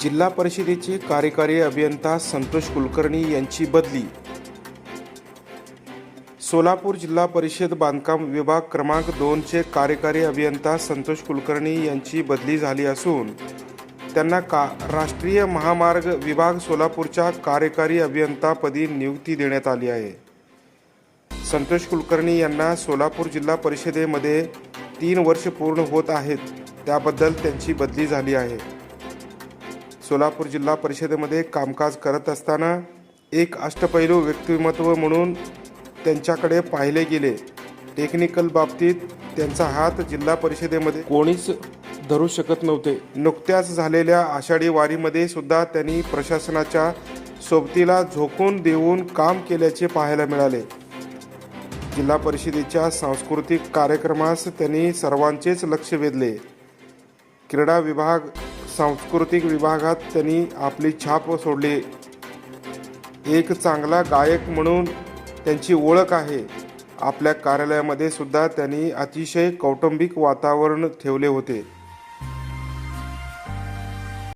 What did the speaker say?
जिल्हा परिषदेचे कार्यकारी अभियंता संतोष कुलकर्णी यांची बदली. सोलापूर जिल्हा परिषद बांधकाम विभाग क्रमांक दोनचे कार्यकारी अभियंता संतोष कुलकर्णी यांची बदली झाली असून त्यांना का राष्ट्रीय महामार्ग विभाग सोलापूरच्या कार्यकारी अभियंतापदी नियुक्ती देण्यात आली आहे. संतोष कुलकर्णी यांना सोलापूर जिल्हा परिषदेमध्ये तीन वर्ष पूर्ण होत आहेत त्याबद्दल त्यांची बदली झाली आहे. सोलापूर जिल्हा परिषदेमध्ये कामकाज करत असताना एक अष्टपैलू व्यक्तिमत्व म्हणून त्यांच्याकडे पाहिले गेले. टेक्निकल बाबतीत त्यांचा हात जिल्हा परिषदेमध्ये कोणीच धरू शकत नव्हते. नुकत्याच झालेल्या आषाढी वारीमध्ये सुद्धा त्यांनी प्रशासनाच्या सोबतीला झोकून देऊन काम केल्याचे पाहायला मिळाले. जिल्हा परिषदेच्या सांस्कृतिक कार्यक्रमास त्यांनी सर्वांचेच लक्ष वेधले. क्रीडा विभाग सांस्कृतिक विभागात त्यांनी आपली छाप सोडली. एक चांगला गायक म्हणून त्यांची ओळख आहे. आपल्या कार्यालयामध्ये सुद्धा त्यांनी अतिशय कौटुंबिक वातावरण ठेवले होते.